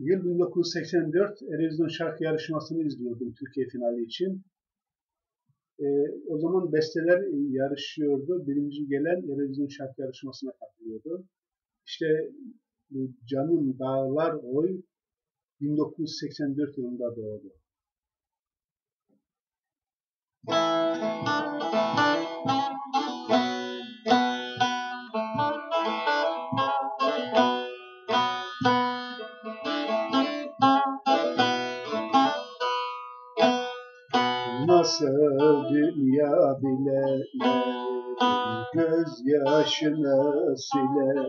Yıl 1984 Erezyon şarkı yarışmasını izliyordum Türkiye finali için. E, o zaman besteler yarışıyordu. Birinci gelen Erezyon şarkı yarışmasına katılıyordu. İşte Canım Dağlar Oy 1984 yılında doğdu. Nasıl dünya bile gözyaşını siler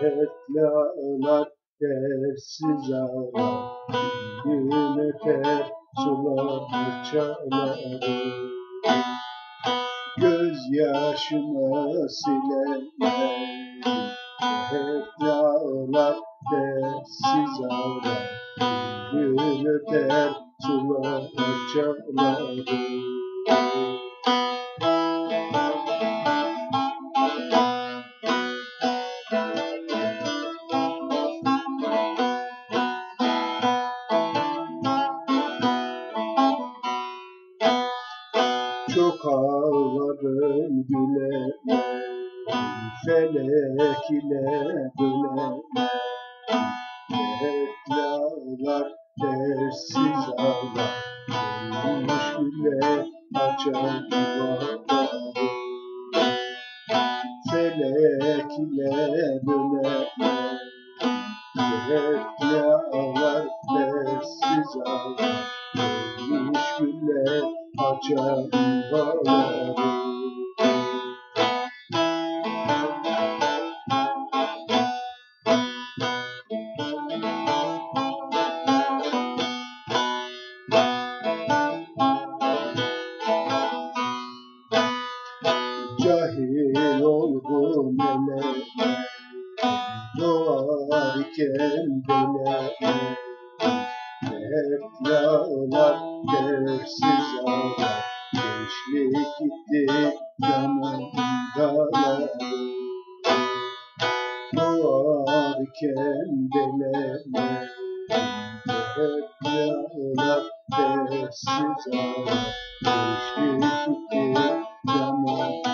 Dertli ağlar dersiz ağlar Gün öter sular çalar. Gözyaşını siler Dertli ağlar dersiz ağlar Gün öter sular çalar Çok ağladım güle felek ile Dertli ağlar dersiz ağlar Olmuş güle açan yuvaları Felek ile güle Dertli ağlar dersiz ağlar Olmuş güle açan yuvaları Cahil olgun ele Doğar iken bile Dertli ağlar dersiz ağlar Gençlik gitti canım dağlar Doğar iken bile Dertli ağlar dersiz ağlar Gençlik gitti canım dağlar